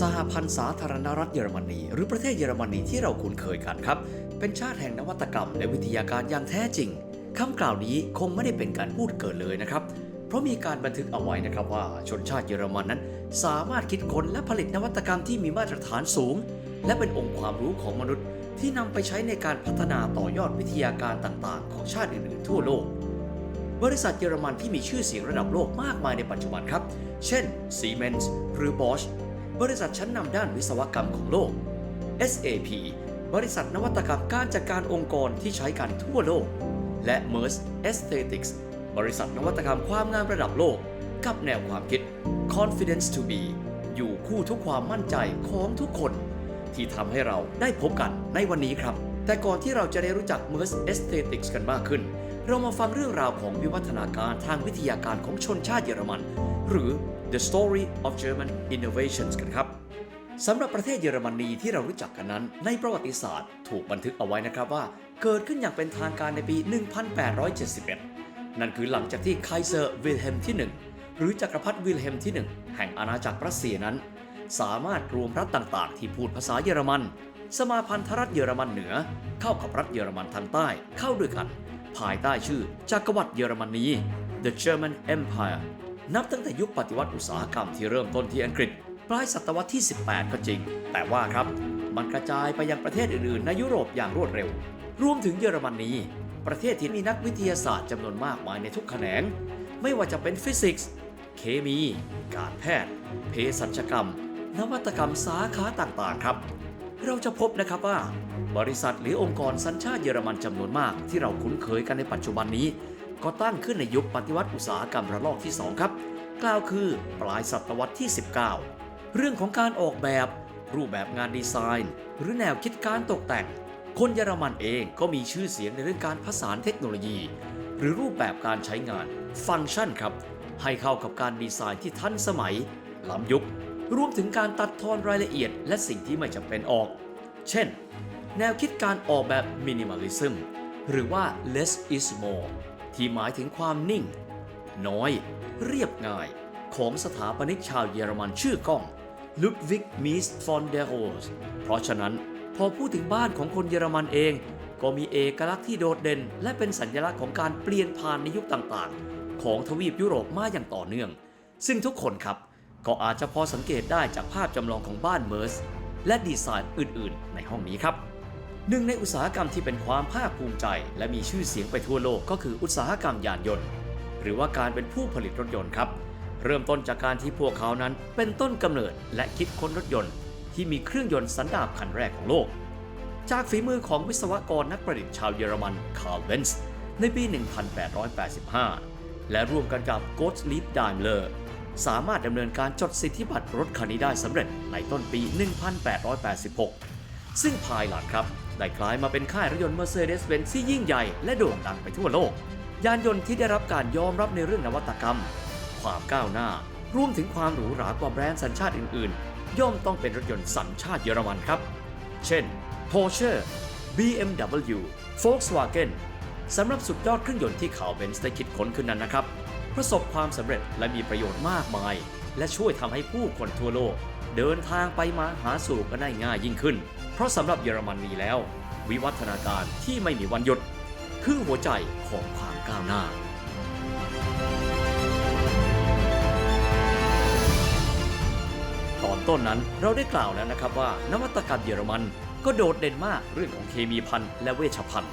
สหพันธ์สาธารณรัฐเยอรมนี หรือประเทศเยอรมนีที่เราคุ้นเคยกันครับ เป็นชาติแห่งนวัตกรรมและวิทยาการอย่างแท้จริงคำกล่าวนี้คงไม่ได้เป็นการพูดเกินเลยนะครับ เพราะมีการบันทึกเอาไว้นะครับว่าชนชาติเยอรมันนั้น สามารถคิดค้นและผลิตนวัตกรรมที่มีมาตรฐานสูง และเป็นองค์ความรู้ของมนุษย์ ที่นำไปใช้ในการพัฒนาต่อยอดวิทยาการต่างๆ ของชาติอื่นๆ ทั่วโลก บริษัทเยอรมันที่มีชื่อเสียงระดับโลกมากมายในปัจจุบันครับ เช่น Siemens หรือ Bosch บริษัทชั้นนำด้านวิศวกรรมของโลก SAP บริษัทนวัตกรรมการจัดการองค์กรที่ใช้กันทั่วโลก และ Merz Aesthetics บริษัทนวัตกรรมความงามระดับโลก กับแนวความคิด Confidence to be อยู่คู่ทุกความมั่นใจของทุกคน ที่ทำให้เราได้พบกันในวันนี้ครับ แต่ก่อนที่เราจะได้รู้จัก Merz Aesthetics กันมากขึ้น เรามาฟังเรื่องราวของวิวัฒนาการทางวิทยาการของชนชาติเยอรมัน หรือ The Story of German Innovations กันครับสำหรับประเทศเยอรมนีที่เรารู้จักกันนั้น ในประวัติศาสตร์ถูกบันทึกเอาไว้นะครับว่า เกิดขึ้นอย่างเป็นทางการในปี 1871 นั่นคือหลังจากที่ไคเซอร์วิลเฮมที่ 1 หรือจักรพรรดิวิลเฮมที่ 1 แห่งอาณาจักรรัสเซียนั้น สามารถรวมรัฐต่างๆ ที่พูดภาษาเยอรมัน สมาพันธรัฐเยอรมันเหนือ เข้ากับรัฐเยอรมันทางใต้เข้าด้วยกัน ภายใต้ชื่อจักรวรรดิเยอรมนี The German Empire นับตั้งแต่ยุคปฏิวัติอุตสาหกรรมที่เริ่มต้นที่อังกฤษปลายศตวรรษที่ 18 ก็จริง แต่ว่าครับ มันกระจายไปยังประเทศอื่นๆ ในยุโรปอย่างรวดเร็ว รวมถึงเยอรมนีประเทศที่มีนักวิทยาศาสตร์จำนวนมากมายในทุกแขนง ไม่ว่าจะเป็นฟิสิกส์ เคมี การแพทย์ เภสัชกรรม นวัตกรรมสาขาต่างๆ ครับ เราจะพบนะครับว่า บริษัทหรือองค์กรสัญชาติเยอรมันจำนวนมากที่เราคุ้นเคยกันในปัจจุบันนี้ ก็ตั้งขึ้นในยุคปฏิวัติอุตสาหกรรมระลอกที่ 2 ครับ กล่าวคือปลายศตวรรษที่ 19 เรื่องของการออกแบบ รูปแบบงานดีไซน์ หรือแนวคิดการตกแต่ง คนเยอรมันเองก็มีชื่อเสียงในเรื่องการผสานเทคโนโลยี หรือรูปแบบการใช้งาน ฟังก์ชันครับ ให้เข้ากับการดีไซน์ที่ทันสมัย ล้ำยุค รวมถึงการตัดทอนรายละเอียด และสิ่งที่ไม่จำเป็นออก เช่น แนวคิดการออกแบบมินิม a ลิซึมหรือว่า less is more ที่หมายถึงความนิ่ง น้อย เรียบง่าย ของสถาปนิกชาวเยอรมันชื่อก้องลุดวิกมิสฟอนเดโรสเพราะฉะนั้นพอพูดถึงบ้านของคนเยอรมันเอง ก็มีเอกลักษณ์ที่โดดเด่น และเป็นสัญลักษณ์ของการเปลี่ยนผ่านในยุคต่างๆ ของทวีปยุโรปมาอย่างต่อเนื่อง ซึ่งทุกคนครับก็อาจจะพอสังเกตได้จากภาพจำลองของบ้านเมอร์สและดีไซน์อื่นๆ ในห้องนี้ครับ หนึ่งในอุตสาหกรรมที่เป็นความภาคภูมิใจ และมีชื่อเสียงไปทั่วโลกก็คืออุตสาหกรรมยานยนต์ หรือว่าการเป็นผู้ผลิตรถยนต์ครับ เริ่มต้นจากการที่พวกเขานั้นเป็นต้นกำเนิดและคิดค้นรถยนต์ ที่มีเครื่องยนต์สันดาปคันแรกของโลก จากฝีมือของวิศวกรนักประดิษฐ์ชาวเยอรมันคาร์ลเบนส์ในปี 1885 และร่วมกันกับ g o t t l i e b Daimler สามารถดำเนินการจดสิทธิบัตรรถคันนี้ได้สำเร็จในต้นปี 1886 ซึ่งภายหลังครับ ได้กลายมาเป็นค่ายรถยนต์ Mercedes-Benz ที่ยิ่งใหญ่และโด่งดังไปทั่วโลก ยานยนต์ที่ได้รับการยอมรับในเรื่องนวัตกรรม ความก้าวหน้ารวมถึงความหรูหรากว่าแบรนด์สัญชาติอื่น ๆ ย่อมต้องเป็นรถยนต์สัญชาติเยอรมันครับ เช่น Porsche BMW Volkswagen สำหรับสุดยอดเครื่องยนต์ที่ข่าวเบนซ์ได้คิดค้นขึ้นนั้นนะครับ ประสบความสำเร็จและมีประโยชน์มากมาย และช่วยทำให้ผู้คนทั่วโลก เดินทางไปมาหาสู่กันได้ง่ายยิ่งขึ้น ราะสำหรับเยอรมนีแล้ว วิวัฒนาการที่ไม่มีวันหยุด คือหัวใจของความก้าวหน้า ตอนต้นนั้นเราได้กล่าวแล้วนะครับว่านวัตกรรมเยอรมันก็โดดเด่นมากเรื่องของเคมีพันและเวชภัณฑ์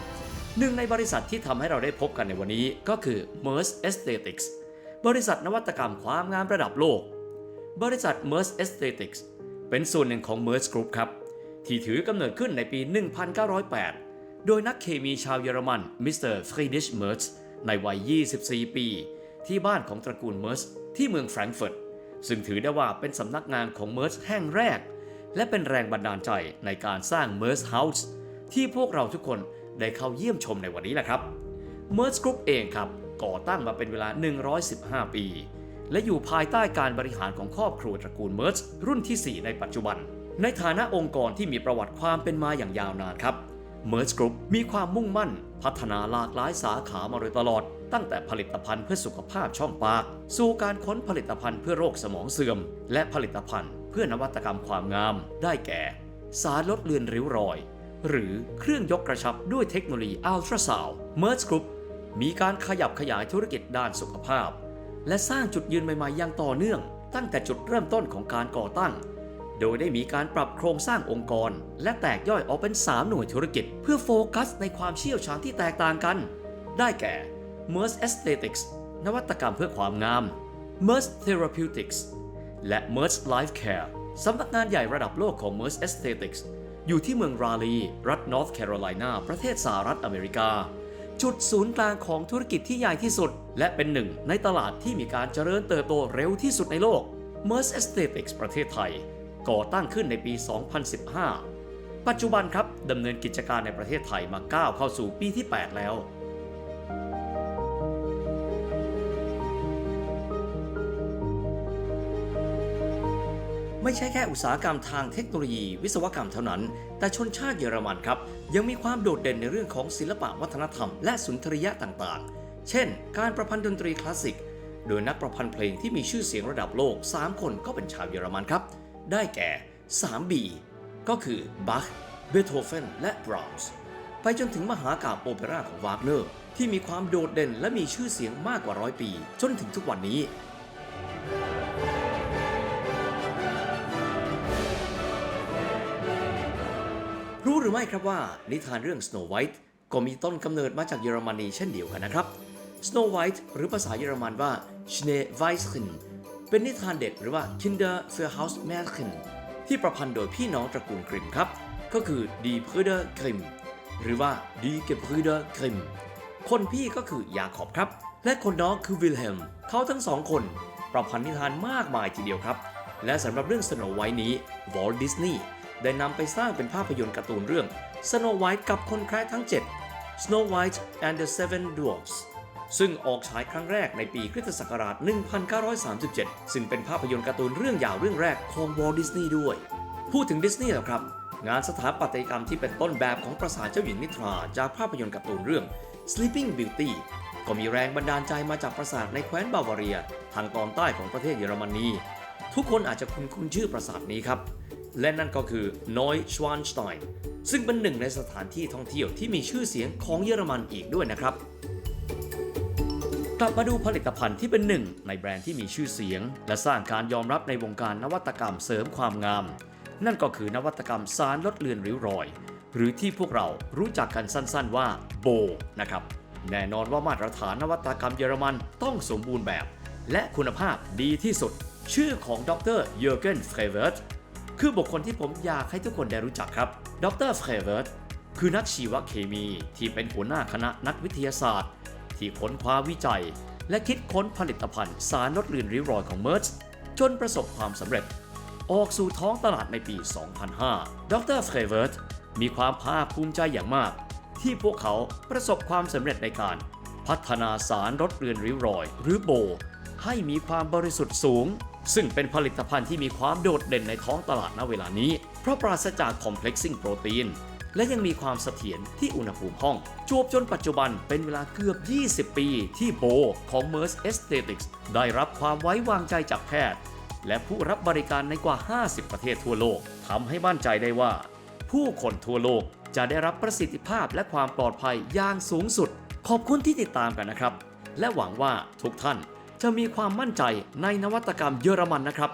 หนึ่งในบริษัทที่ทำให้เราได้พบกันในวันนี้ก็คือ Merz Aesthetics บริษัทนวัตกรรมความงามระดับโลก บริษัท Merz Aesthetics เป็นส่วนหนึ่งของ Merz Group ครับ ที่ถือกำเนิดขึ้นในปี 1908 โดยนักเคมีชาวเยอรมันมิสเตอร์ฟรีดิชเมอร์สในวัย 24 ปี ที่บ้านของตระกูลเมอร์สที่เมืองแฟรงก์เฟิร์ตซึ่งถือได้ว่าเป็นสำนักงานของเมอร์สแห่งแรก และเป็นแรงบันดาลใจในการสร้างเมอร์สเฮาส์ที่พวกเราทุกคนได้เข้าเยี่ยมชมในวันนี้แหละครับเมอร์สกรุ๊ปเองครับก่อตั้งมาเป็นเวลา 115 ปี และอยู่ภายใต้การบริหารของครอบครัวตระกูลเมอร์สรุ่นที่ 4 ในปัจจุบัน ในฐานะองค์กรที่มีประวัติความเป็นมาอย่างยาวนานครับ Merge Group มีความมุ่งมั่น พัฒนาหลากหลายสาขามาโดยตลอด ตั้งแต่ผลิตภัณฑ์เพื่อสุขภาพช่องปาก สู่การค้นผลิตภัณฑ์เพื่อโรคสมองเสื่อม และผลิตภัณฑ์เพื่อนวัตกรรมความงาม ได้แก่ สารลดเลือนริ้วรอย หรือเครื่องยกกระชับด้วยเทคโนโลยีอัลตราซาวด์เมอร์สกรุ๊ปมีการขยับขยายธุรกิจด้านสุขภาพ และสร้างจุดยืนใหม่ๆอย่างต่อเนื่อง ตั้งแต่จุดเริ่มต้นของการก่อตั้ง โดยได้มีการปรับโครงสร้างองค์กร และแตกย่อยออกเป็น 3 หน่วยธุรกิจ เพื่อโฟกัสในความเชี่ยวชาญที่แตกต่างกัน ได้แก่ MERS Aesthetics นวัตกรรมเพื่อความงาม MERS Therapeutics และ MERS Life Care สำนักงานใหญ่ระดับโลกของ MERS Aesthetics อยู่ที่เมืองราลี รัฐ North Carolina ประเทศสหรัฐอเมริกา จุดศูนย์กลางของธุรกิจที่ใหญ่ที่สุด และเป็นหนึ่งในตลาดที่มีการเจริญเติบโตเร็วที่สุดในโลก MERS Aesthetics ประเทศไทย ก่อตั้งขึ้นในปี 2015 ปัจจุบันครับดำเนินกิจการในประเทศไทยมาก้าวเข้าสู่ปีที่ 8 แล้ว ไม่ใช่แค่อุตสาหกรรมทางเทคโนโลยี วิศวกรรมเท่านั้น แต่ชนชาติเยอรมันครับ ยังมีความโดดเด่นในเรื่องของศิลปะวัฒนธรรม และสุนทรียะต่างๆ เช่น การประพันธ์ดนตรีคลาสสิกโดยนักประพันธ์เพลงที่มีชื่อเสียงระดับโลก 3 คนก็เป็นชาวเยอรมันครับ ได้แก่ 3B ก็คือบัคเบโธเฟนและบราวน์ไปจนถึงมหากาพย์โอเปร่าของวากเนอร์ที่มีความโดดเด่นและมีชื่อเสียงมากกว่าร้อยปี จนถึงทุกวันนี้ รู้หรือไม่ครับว่า นิทานเรื่อง Snow White ก็มีต้นกำเนิดมาจากเยอรมนีเช่นเดียวกันนะครับ Snow White หรือภาษาเยอรมันว่า Schneeweißchen เป็นนิทานเด็กหรือว่า Kinder Fairhaus Märchen ที่ประพันธ์โดยพี่น้องตระกูลกริมครับ ก็คือ Die Brüder Grimm หรือว่า Die Gebrüder Grimm คนพี่ก็คือยาขอบครับ และคนน้องคือวิลเฮมเขาทั้งสองคนประพันธ์นิทานมากมายทีเดียวครับ และสำหรับเรื่อง Snow White นี้ Walt Disney ได้นำไปสร้างเป็นภาพยนตร์การ์ตูนเรื่อง Snow White กับคนแคระทั้ง 7 Snow White and the Seven Dwarfs ซึ่งออกฉายครั้งแรกในปีคริสตศักราช 1937 ซึ่งเป็นภาพยนตร์การ์ตูนเรื่องยาวเรื่องแรกของ Walt Disney ด้วย พูดถึงดิสนีย์แล้วครับ งานสถาปัตยกรรมที่เป็นต้นแบบของปราสาทเจ้าหญิงนิทราจากภาพยนตร์การ์ตูนเรื่อง Sleeping Beauty ก็มีแรงบันดาลใจมาจากปราสาทในแคว้นบาวาเรีย ทางตอนใต้ของประเทศเยอรมนี ทุกคนอาจจะคุ้นคุ้นชื่อปราสาทนี้ครับ และนั่นก็คือ Neuschwanstein ซึ่งเป็นหนึ่งในสถานที่ท่องเที่ยวที่มีชื่อเสียงของเยอรมันอีกด้วยนะครับ กลับมาดูผลิตภัณฑ์ที่เป็นหนึ่งในแบรนด์ที่มีชื่อเสียง และสร้างการยอมรับในวงการนวัตกรรมเสริมความงาม นั่นก็คือนวัตกรรมสารลดเลือนริ้วรอย หรือที่พวกเรารู้จักกันสั้นๆว่าโบนะครับแน่นอนว่ามาตรฐานนวัตกรรมเยอรมันต้องสมบูรณ์แบบ และคุณภาพดีที่สุด ชื่อของดรเยอร์เกนเฟรเวิร์ตคือบุคคลที่ผมอยากให้ทุกคนได้รู้จักครับ ดรเฟรเวิร์ตคือนักชีวเคมีที่เป็นหัวหน้าคณะนักวิทยาศาสตร์ ที่ค้นคว้าวิจัย และคิดค้นผลิตภัณฑ์สารลดเลือนริ้วรอยของเมอร์สจนประสบความสำเร็จ ออกสู่ท้องตลาดในปี 2005 ดรเฟรเวิร์ตมีความภาคภูมิใจอย่างมาก ที่พวกเขาประสบความสำเร็จในการ พัฒนาสารลดเลือนริ้วรอย หรือโบ ให้มีความบริสุทธิ์สูง ซึ่งเป็นผลิตภัณฑ์ที่มีความโดดเด่นในท้องตลาดณเวลานี้ เพราะปราศจากคอมเพล็กซิ่งโปรตีน และยังมีความเสถียรที่อุณหภูมิห้อง จวบจนปัจจุบันเป็นเวลาเกือบ 20 ปี ที่โบของ MERS Aesthetics ได้รับความไว้วางใจจากแพทย์ และผู้รับบริการในกว่า 50 ประเทศทั่วโลกทำให้มั่นใจได้ว่า ผู้คนทั่วโลกจะได้รับประสิทธิภาพและความปลอดภัยอย่างสูงสุด ขอบคุณที่ติดตามกันนะครับ และหวังว่าทุกท่านจะมีความมั่นใจในนวัตกรรมเยอรมันนะครับ